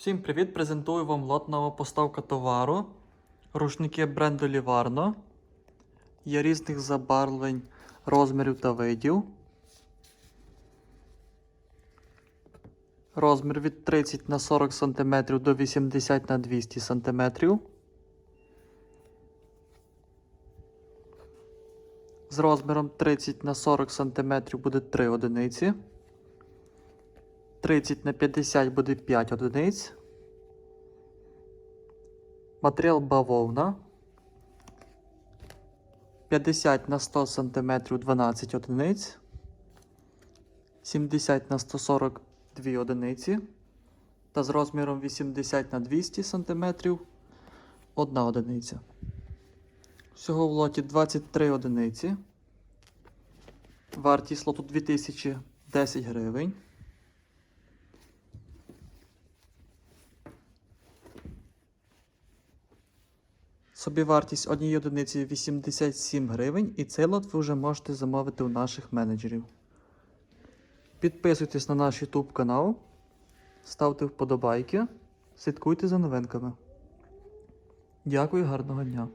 Всім привіт! Презентую вам лотнова поставка товару. Рушники бренду Livarno. Є різних забарвлень, розмірів та видів. Розмір від 30 на 40 см до 80 на 200 см. З розміром 30 на 40 см буде 3 одиниці. 30 на 50 буде 5 одиниць. Матеріал бавовна. 50 на 100 см 12 одиниць. 70 на 140 2 одиниці. Та з розміром 80 на 200 см 1 одиниця. Всього в лоті 23 одиниці. Вартість лоту 2010 гривень. Собівартість однієї одиниці 87 гривень, і цей лот ви вже можете замовити у наших менеджерів. Підписуйтесь на наш YouTube канал, ставте вподобайки, слідкуйте за новинками. Дякую, гарного дня!